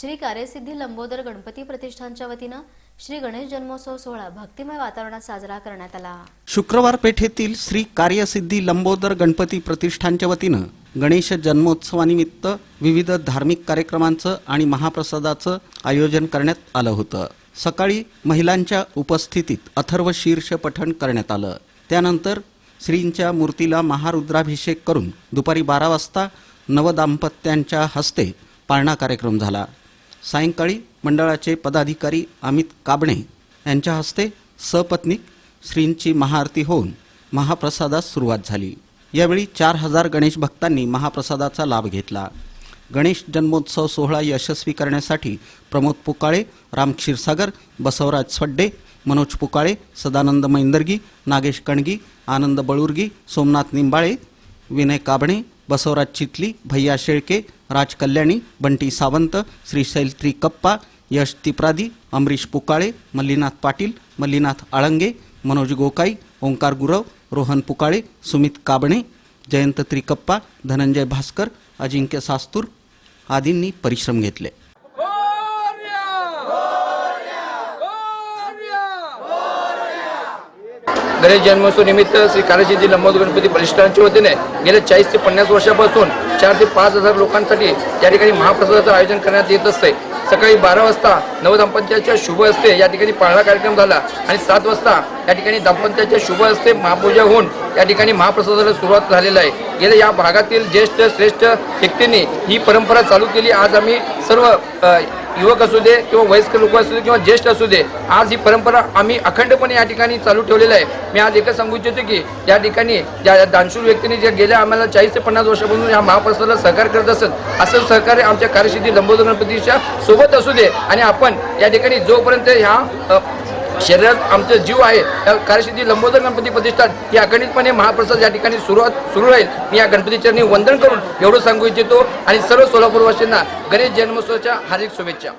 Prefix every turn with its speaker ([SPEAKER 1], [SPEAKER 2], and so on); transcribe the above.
[SPEAKER 1] श्री कार्यसिद्धी लंबोदर गणपती प्रतिष्ठानच्या वतीनं श्री गणेश जन्मोत्सव सोहळा भक्तिमय वातावरणात साजरा करण्यात आला.
[SPEAKER 2] शुक्रवार पेठेतील श्री कार्यसिद्धी लंबोदर गणपती प्रतिष्ठानच्या वतीनं गणेश जन्मोत्सवानिमित्त विविध धार्मिक कार्यक्रमांचं आणि महाप्रसादाचं आयोजन करण्यात आलं होतं. सकाळी महिलांच्या उपस्थितीत अथर्व शीर्ष पठण करण्यात आलं. त्यानंतर श्रींच्या मूर्तीला महारुद्राभिषेक करून दुपारी बारा वाजता नवदाम्पत्यांच्या हस्ते पाळणा कार्यक्रम झाला. सायंकाळी मंडळाचे पदाधिकारी अमित काबणे यांच्या हस्ते सपत्नीक श्रींची महाआरती होऊन महाप्रसादास सुरुवात झाली. यावेळी चार हजार गणेश भक्तांनी महाप्रसादाचा लाभ घेतला. गणेश जन्मोत्सव सोहळा यशस्वी करण्यासाठी प्रमोद पुकाळे राम क्षीरसागर बसवराज स्वड्डे मनोज पुकाळे सदानंद मैंदर्गी नागेश कणगी आनंद बळुर्गी सोमनाथ निंबाळे विनय काबणे बसवराज चितली भैया शेळके राज कल्याणी बंटी सावंत श्रीशैल त्रिकप्पा यश तिप्रादी अमरीश पुकाळे मल्लीनाथ पाटील मल्लीनाथ आळंगे मनोज गोकाई ओंकार गुरव रोहन पुकाळे सुमित काबणे जयंत त्रिकप्पा धनंजय भास्कर अजिंक्य सास्तूर आदींनी परिश्रम घेतले
[SPEAKER 3] गणेश जन्मोत्सव निमित्त श्री कालसिद्धी जिल्हा गणपती प्रतिष्ठानच्या वतीने गेल्या चाळीस ते पन्नास वर्षापासून चार ते पाच हजार लोकांसाठी या ठिकाणी महाप्रसादाचं आयोजन करण्यात येत असते सकाळी बारा वाजता नवदंपत्याच्या शुभ असते या ठिकाणी पाळणा कार्यक्रम झाला आणि सात वाजता या ठिकाणी दाम्पत्याच्या शुभ असते महापूजा होऊन या ठिकाणी महाप्रसादाला सुरुवात झालेला आहे. गेल्या या भागातील ज्येष्ठ श्रेष्ठ व्यक्तींनी ही परंपरा चालू केली. आज आम्ही सर्व युवक असू दे किंवा वयस्कर लोक असू दे किंवा ज्येष्ठ असू दे आज ही परंपरा आम्ही अखंडपणे या ठिकाणी चालू ठेवलेलं आहे. मी आज एकच सांगू इच्छितो की या ठिकाणी ज्या दानशूर व्यक्तींनी जे गेल्या आम्हाला चाळीस ते पन्नास वर्षापासून या महाप्रसादाला सहकार्य करत असत असं सहकार्य आमच्या कार्यसिद्धी लंबोदर गणपतीच्या सोबत असू दे. आणि आपण या ठिकाणी जोपर्यंत ह्या शरीरात आमचं जीव आहे त्या कार्यसिद्धी लंबोदर गणपती प्रतिष्ठान ही अखंडितपणे महाप्रसाद या ठिकाणी सुरुवात सुरू राहील. मी या गणपती चरणी वंदन करून एवढं सांगू इच्छितो आणि सर्व सोलापूरवासींना गणेश जन्मोत्सवाच्या हार्दिक शुभेच्छा.